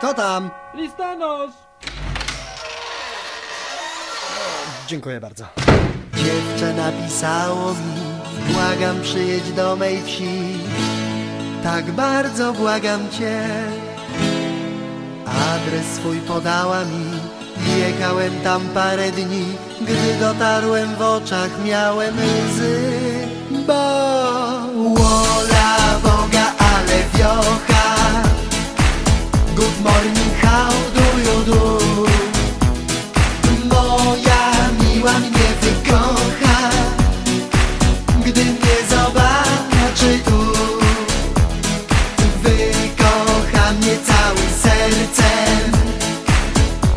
Kto tam? Listonosz! Dziękuję bardzo. Dziewczę napisało mi Błagam przyjedź do mej wsi Tak bardzo błagam cię Adres swój podała mi Jechałem tam parę dni Gdy dotarłem w oczach miałem łzy Bo morning, how do you? Moja miła mnie wykocha. Gdy mnie zobaczy tu Wykocha mnie całym sercem.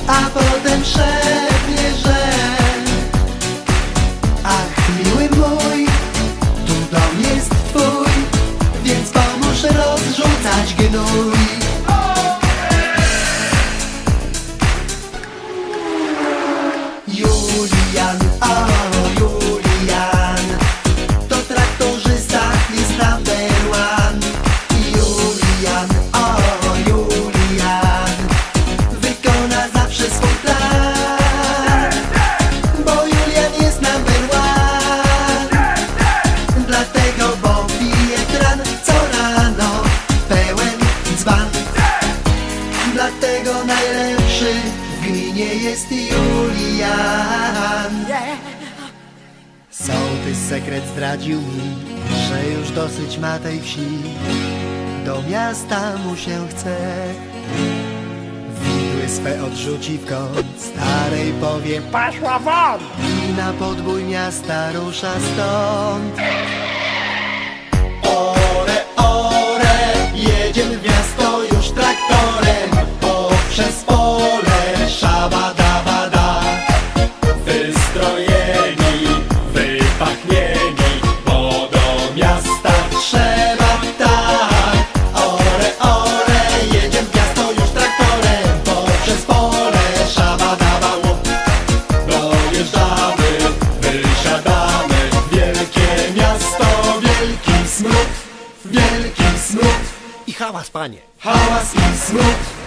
A potem szepnie, że Ach, miły mój Tu dom jest twój Więc pomóż rozrzucać gnój Julian, o Julian. To traktorzysta jest number one Julian, o Julian. Wykona zawsze swój plan Bo Julian jest number one Dlatego, bo pije tran co rano Pełen dzban. Dlatego najlepszy w gminie jest Julian Sołtys sekret zdradził mi, że już dosyć ma tej wsi. Do miasta mu się chce. Widły swe odrzuci w kąt, starej powie Paszła won! I na podbój miasta rusza stąd dojeżdżamy, wysiadamy. Wielkie miasto, Wielki smród, wielki smród I hałas, panie. Hałas i smród